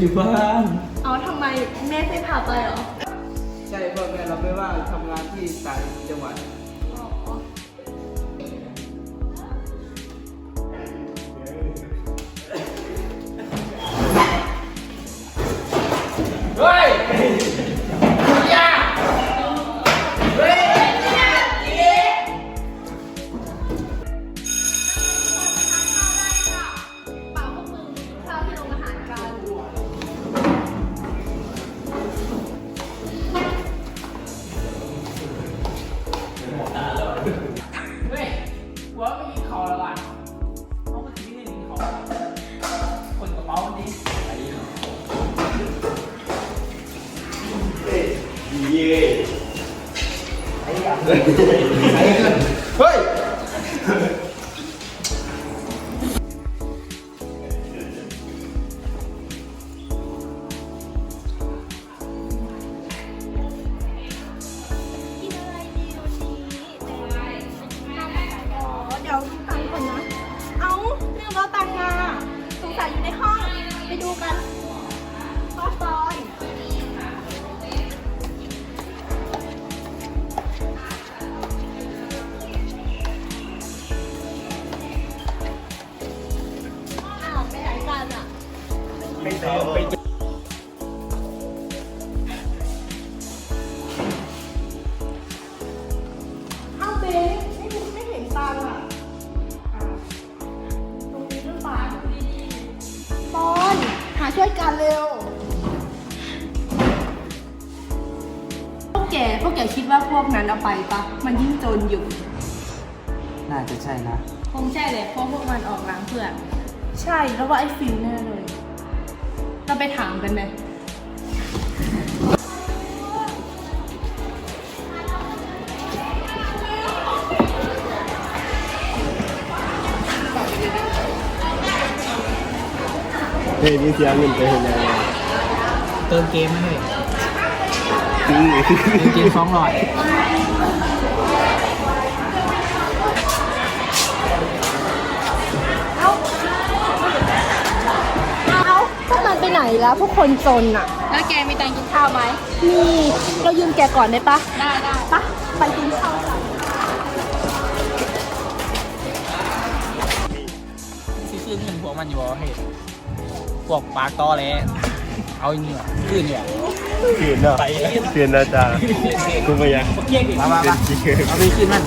อยู่บ้านเอาทำไมแม่ไม่พาไปเหรอ ใช่พ่อแม่เราไม่ว่างทำงานที่ต่างจังหวัด หัวไม่กินข้าวแล้วล่ะเขาไม่กินไม่กินข้าวคนกระเป๋าดีไอ้เฮ้ยกิ ยวดูตังค์ก่อนนะ เอาลืมเอาตังค์มาสงสัยอยู่ในห้อง ไปดูกันก็ซอยอ้าวไปไหนกันอะไม่เจอ ช่วยกันเร็ว พวกแกพวกแกคิดว่าพวกนั้นเอาไปปะ มันยิ่งจนอยู่ น่าจะใช่นะ คงใช่เลยเพราะพวกมันออกล้างเพื่อน ใช่ แล้วว่าไอ้ฟิลแน่เลย เราไปถามกันไหม ฮ้ยนี่เสียเงินไปเห็นยังไงเติมเกมมาเลยจริงเติมเกมสองร้อยเอาเอาพวมันไปไหนแล้วพวกคนจนอะแล้วแกมีตังกินข้าวไหมมีเรายืมแกก่อนได้ปะได้ได้ปะไปกินข้าวกันซื้อขึ้นเงินพวกมันอยู่บ่เฮ้ย พวกปากตอแหลเอาอย่างนี้ว่ะขึ้นเนี่ยคืนเนาะคืนนะจ๊ะกูไม่อยากมามาเป็มานจริงเอาไปขึ้นมัน